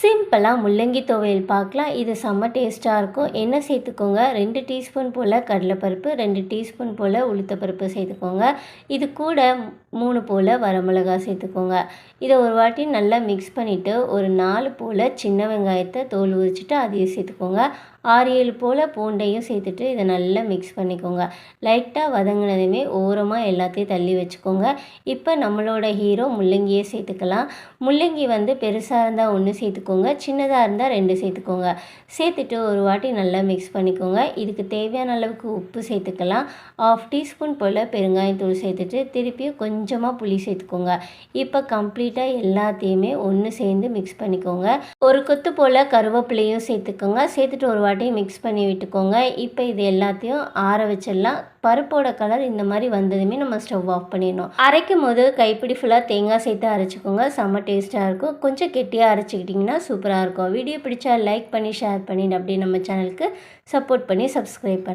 சிம்பிளாக முள்ளங்கி துவையல் பார்க்கலாம் இது செம்ம டேஸ்ட்டாக இருக்கும். எண்ணெய் சேர்த்துக்கோங்க. ரெண்டு டீஸ்பூன் போல் கடலைப்பருப்பு ரெண்டு டீஸ்பூன் போல் உளுத்தப்பருப்பு சேர்த்துக்கோங்க. இது கூட மூணு போல் வரமிளகாய் சேர்த்துக்கோங்க. இதை ஒரு வாட்டி நல்லா மிக்ஸ் பண்ணிவிட்டு ஒரு நாலு போல் சின்ன வெங்காயத்தை தோல் உரிச்சிட்டு அதையும் சேர்த்துக்கோங்க. ஆறு ஏழு போல் பூண்டையும் சேர்த்துட்டு இதை நல்லா மிக்ஸ் பண்ணிக்கோங்க. லைட்டாக வதங்கினதுமே ஓரமாக எல்லாத்தையும் தள்ளி வச்சுக்கோங்க. இப்போ நம்மளோட ஹீரோ முள்ளங்கியே சேர்த்துக்கலாம். முள்ளங்கி வந்து பெருசாக இருந்தால் ஒன்று சேர்த்துக்கோங்க சின்னதாக இருந்தால் ரெண்டு சேர்த்துக்கோங்க. சேர்த்துட்டு ஒரு வாட்டி நல்லா மிக்ஸ் பண்ணிக்கோங்க. இதுக்கு தேவையான அளவுக்கு உப்பு சேர்த்துக்கலாம். ஆஃப் டீஸ்பூன் போல் பெருங்காயத்தூள் சேர்த்துட்டு திருப்பியும் கொஞ்சமாக புளி சேர்த்துக்கோங்க. இப்போ கம்ப்ளீட்டாக எல்லாத்தையுமே ஒன்று சேர்ந்து மிக்ஸ் பண்ணிக்கோங்க. ஒரு கொத்து போல் கருவேப்பிலையும் சேர்த்துக்கோங்க. சேர்த்துட்டு ஒரு வாட்டி மிக்ஸ் பண்ணி விட்டுக்கோங்க. இப்போ இது எல்லாத்தையும் ஆற வச்சிடலாம். பருப்போட கலர் இந்த மாதிரி வந்ததுமே நம்ம ஸ்டவ் ஆஃப் பண்ணிடணும். அரைக்கும் போது கைப்பிடி ஃபுல்லாக தேங்காய் சேர்த்து அரைச்சிக்கோங்க. செம்ம டேஸ்ட்டாக இருக்கும். கொஞ்சம் கெட்டியாக அரைச்சிக்கிட்டிங்கன்னா சூப்பராக இருக்கும். வீடியோ பிடிச்சா லைக் பண்ணி ஷேர் பண்ணி அப்படியே நம்ம சேனலுக்கு சப்போர்ட் பண்ணி சப்ஸ்கிரைப் பண்ணி.